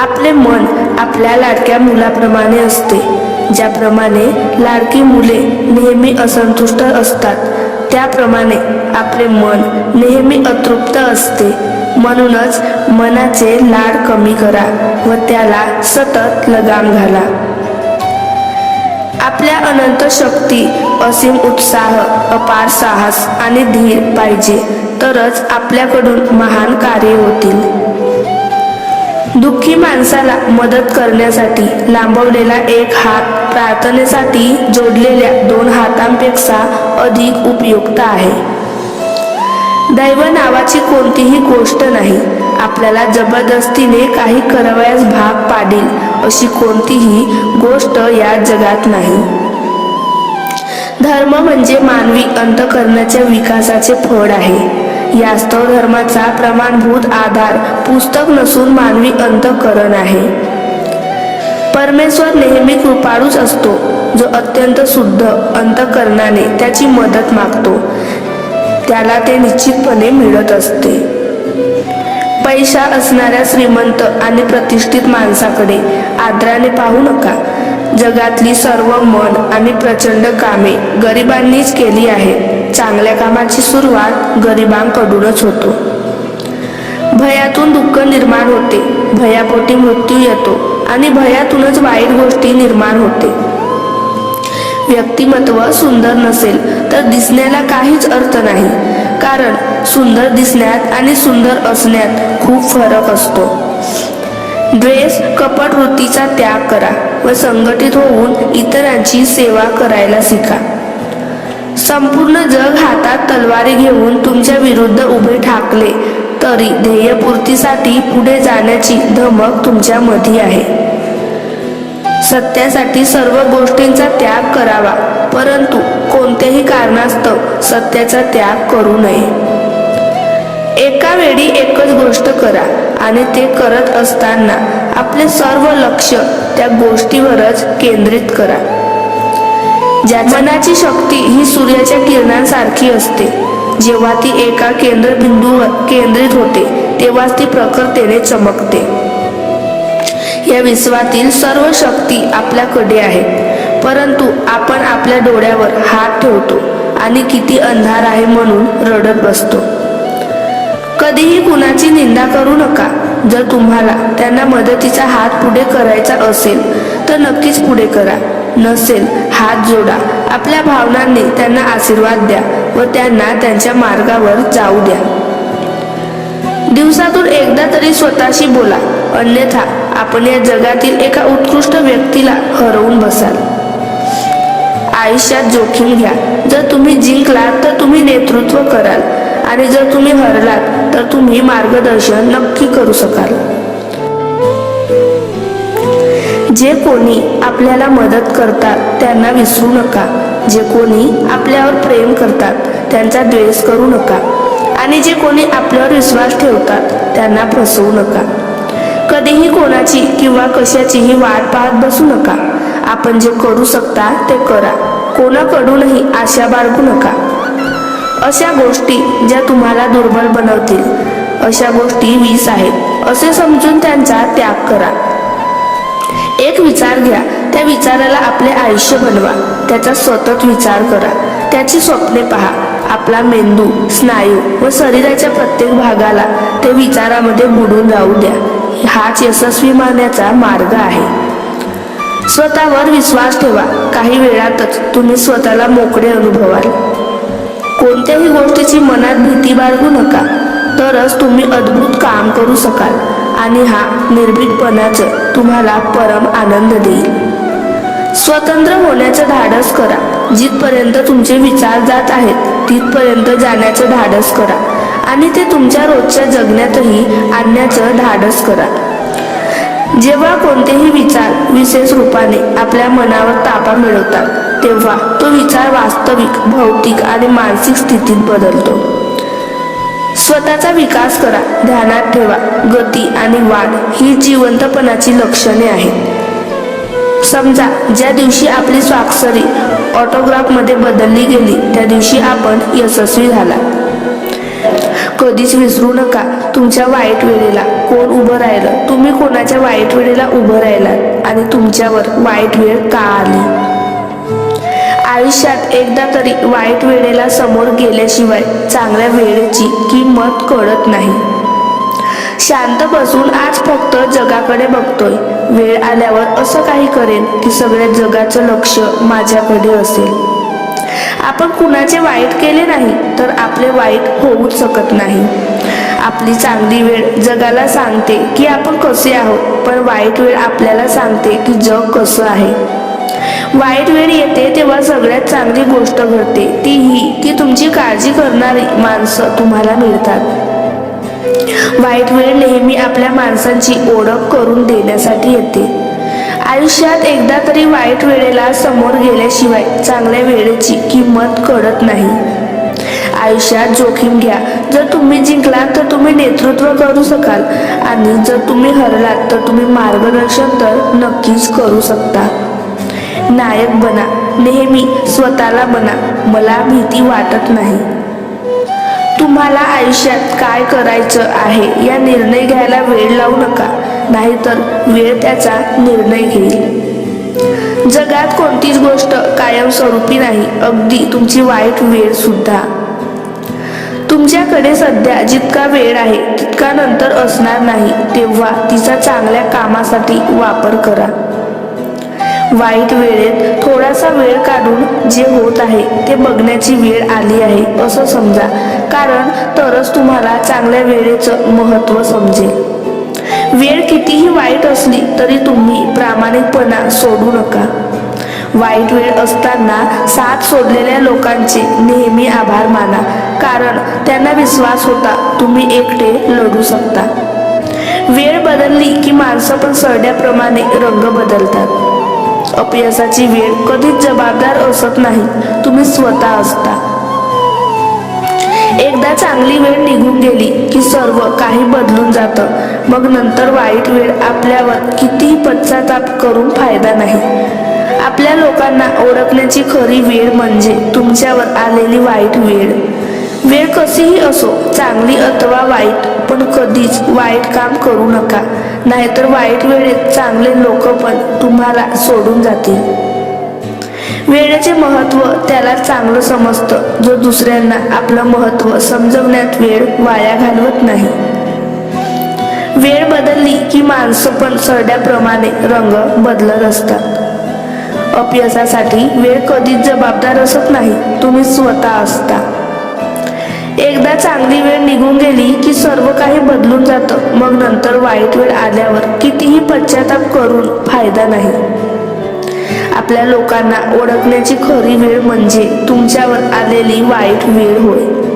आपले मन आपल्या लाडक्या मुलाप्रमाणे असते. ज्याप्रमाणे लाडकी मुले नेहमी असंतुष्ट असतात त्याप्रमाणे आपले मन नेहमी अतृप्त असते. म्हणूनच मनाचे लाड कमी करा व त्याला सतत लगाम घाला. आपल्या अनंत शक्ती असीम उत्साह अपार साहस आणि धीर पाहिजे तरच आपल्याकडून महान कार्य होतील. दुःखी माणसाला मदत करण्यासाठी लांबवलेला एक हात प्रार्थनेसाठी जोडलेल्या दोन हातांपेक्षा अधिक उपयुक्त आहे. दैव नावाची कोणतीही गोष्ट नाही. आपल्याला जबरदस्तीने काही करावयास भाग पाडेल अशी कोणतीही गोष्ट या जगात नाही. धर्म म्हणजे मानवी अंतकरणाच्या विकासाचे फळ आहे. यास्तव धर्माचा प्रमाणभूत आधार पुस्तक नसून मानवी अंतकरण आहे. परमेश्वर नेहमी कृपाळूच असतो जो अत्यंत शुद्ध अंतकरणाने त्याची मदत मागतो. त्याला ते निश्चितपणे मिळत असते. पैसा असणाऱ्या श्रीमंत आणि प्रतिष्ठित माणसाकडे आदराने पाहू नका. जगातली सर्व मन आणि प्रचंड कामे गरिबांनीच केली आहेत. चांगल्या कामाची सुरुवात गरिबांकडूनच होतो. भयातून दुःख निर्माण होते. भयापोटी मृत्यू येतो आणि भयातूनच वाईट गोष्टी निर्माण होते. व्यक्तिमत्व सुंदर नसेल तर दिसण्याला काहीच अर्थ नाही. कारण सुंदर दिसण्यात आणि सुंदर असण्यात खूप फरक असतो. द्वेष कपट वृत्तीचा त्याग करा व संघटित होऊन इतरांची सेवा करायला शिका. संपूर्ण जग हातात तलवारी घेऊन तुमच्या विरुद्ध उभे ठाकले तरी ध्येयपूर्तीसाठी पुढे जाण्याची धमक तुमच्यामध्ये आहे. सत्यासाठी सर्व गोष्टींचा त्याग करावा परंतु कोणत्याही कारणास्तव सत्याचा त्याग करू नये. एका वेळी एकच गोष्ट करा आणि ते करत असताना आपले सर्व लक्ष त्या गोष्टीवरच केंद्रित करा. मनाची शक्ती ही सूर्याच्या किरणांसारखी असते. जेव्हा ती एका केंद्रबिंदूवर केंद्रित होते तेव्हाच ती प्रखरतेने चमकते. या विश्वातील सर्व शक्ती आपल्याकडे आहे परंतु आपण आपल्या डोळ्यावर हात ठेवतो आणि किती अंधार आहे म्हणून रडत बसतो. कधीही कुणाची निंदा करू नका. जर तुम्हाला त्यांना मदतीचा हात पुढे करायचा असेल तर नक्कीच पुढे करा. नसेल हात जोडा. आपल्या भावनांनी त्यांना आशीर्वाद द्या व त्यांना त्यांच्या मार्गावर जाऊ द्या. दिवसातून एकदा तरी स्वतःशी बोला. अन्यथा आपण या जगातील एका उत्कृष्ट व्यक्तीला हरवून बसाल. आयुष्यात जोखीम घ्या. जर तुम्ही जिंकलात तर तुम्ही नेतृत्व कराल. आणि जर तुम्ही हरलात तर तुम्ही मार्गदर्शन नक्की करू शकाल. जे कोणी आपल्याला मदत करतात त्यांना विसरू नका. जे कोणी आपल्यावर प्रेम करतात त्यांचा द्वेष करू नका. आणि जे कोणी आपल्यावर विश्वास ठेवतात त्यांना फसवू नका. कधीही कोणाची किंवा कशाचीही वाट पाहत बसू नका. आपण जे करू शकता ते करा. कोणाकडूनही आशा बाळगू नका. अशा गोष्टी ज्या तुम्हाला दुर्बल बनवतील अशा गोष्टी वीस आहेत. असे समजून त्यांचा त्याग करा. एक विचार घ्या. त्या विचाराला आपले आयुष्य बनवा. त्याचा सतत विचार करा. त्याची स्वप्ने पहा. आपला मेंदू स्नायू व शरीराच्या प्रत्येक भागाला ते विचारामध्ये बुडून राहू द्या. हाच यशस्वी मानण्याचा मार्ग आहे. स्वतःवर विश्वास ठेवा. काही वेळातच तुम्ही स्वतःला मोकळे अनुभवाल. कोणत्याही गोष्टीची मनात भीती बाळगू नका. तरच तुम्ही अद्भुत काम करू शकाल. आणि हा निर्भीकपणाच तुम्हाला परम आनंद देईल. स्वतंत्र होण्याचं धाडस करा. जिथपर्यंत तुमचे विचार जात आहेत तिथपर्यंत जाण्याचं धाडस करा. आणि ते तुमच्या रोजच्या जगण्यातही आणण्याचं धाडस करा. जेव्हा कोणतेही विचार विशेष रूपाने आपल्या मनावर ताबा मिळवतात तेव्हा तो विचार वास्तविक भौतिक आणि मानसिक स्थितीत बदलतो. स्वतःचा विकास करा. ध्यानात ठेवा. गती आणि वाढ ही जिवंतपणाची लक्षणे आहेत. समजा ज्या दिवशी आपली स्वाक्षरी ऑटोग्राफमध्ये बदलली गेली त्या दिवशी आपण यशस्वी झाला. कधीच विसरू नका तुमच्या वाईट वेळेला कोण उभं राहिलं. तुम्ही कोणाच्या वाईट वेळेला उभं राहिलात आणि तुमच्यावर वाईट वेळ का आली? आयुष्यात एकदा तरी वाईट वेळेला समोर गेल्याशिवाय चांगल्या वेळेची किंमत कळत नाही. शांत बसून आज फक्त जगाकडे बघतोय. वेळ आल्यावर असं काही करेन की सगळ्या जगाचं लक्ष माझ्याकडे असेल. आपण कुणाचे वाईट केले नाही तर आपले वाईट होऊच शकत नाही. आपली चांगली वेळ जगाला सांगते की आपण कसे आहोत पण वाईट वेळ आपल्याला सांगते की जग कसं आहे. वाईट वेळ येते तेव्हा सगळ्यात चांगली गोष्ट घडते. ती ही की तुमची काळजी करणारी माणसं तुम्हाला मिळतात. वाईट वेळ नेहमी आपल्या माणसांची ओळख करून देण्यासाठी येते. आयुष्यात एकदा तरी वाईट वेळेला समोर गेल्याशिवाय चांगल्या वेळेची किंमत कळत नाही. आयुष्यात जोखीम घ्या. जर तुम्ही जिंकलात तर तुम्ही नेतृत्व करू शकाल. आणि जर तुम्ही हरलात तर तुम्ही मार्गदर्शन तर नक्कीच करू शकता. नायक बना नेहमी स्वतःला बना मला भीती वाटत नाही. तुम्हाला आयुष्यात काय करायचं आहे या निर्णय घ्यायला वेळ लावू नका नाहीतर वेळ त्याचा निर्णय घेईल. जगात कोणतीच गोष्ट कायमस्वरूपी नाही अगदी तुमची वाईट वेळ सुद्धा. तुमच्याकडे सध्या जितका वेळ आहे तितका नंतर असणार नाही तेव्हा तिचा चांगल्या कामासाठी वापर करा. वाईट वेळेत थोडासा वेळ काढून जे होत आहे ते बघण्याची वेळ आली आहे असं समजा. कारण तरच तुम्हाला चांगल्या वेळेचं महत्त्व समजेल. वेळ कितीही वाईट असली तरी तुम्ही प्रामाणिकपणा सोडू नका. वाईट वेळ असताना साथ सोडलेल्या लोकांचे नेहमी आभार माना कारण त्यांना विश्वास होता तुम्ही एकटे लढू शकता. वेळ बदलली की माणसं पण सरड्याप्रमाणे रंग बदलतात. अपयशाची वेळ कधीच जबाबदार असत नाही. तुम्ही स्वतः असता. एकदा चांगली वेळ निघून गेली की सर्व काही बदलून जातं. मग नंतर वाईट वेळ आपल्यावर कितीही पश्चाताप करून फायदा नाही. आपल्या लोकांना ओळखण्याची खरी वेळ म्हणजे तुमच्यावर आलेली वाईट वेळ. वेळ कशीही असो चांगली अथवा वाईट पण कधीच वाईट काम करू नका. नाहीतर वाईट वेळेत चांगले लोक पण तुम्हाला सोडून जातील. वेळेचे महत्त्व त्याला चांगलं समजतं. जो दुसऱ्यांना आपलं महत्त्व समजवण्यात वेळ वाया घालवत नाही. वेळ बदलली की माणसं पण सरड्याप्रमाणे रंग बदलत असतात. अपयशासाठी वेळ कधीच जबाबदार असत नाही. तुम्ही स्वतः असता. एकदा चांगली वेळ निघून गेली की सर्व काही बदलून जातं. मग नंतर वाईट वेळ आल्यावर कितीही पश्चाताप करून फायदा नाही. आपल्या लोकांना ओळखण्याची खरी वेळ म्हणजे तुमच्यावर आलेली वाईट वेळ होय.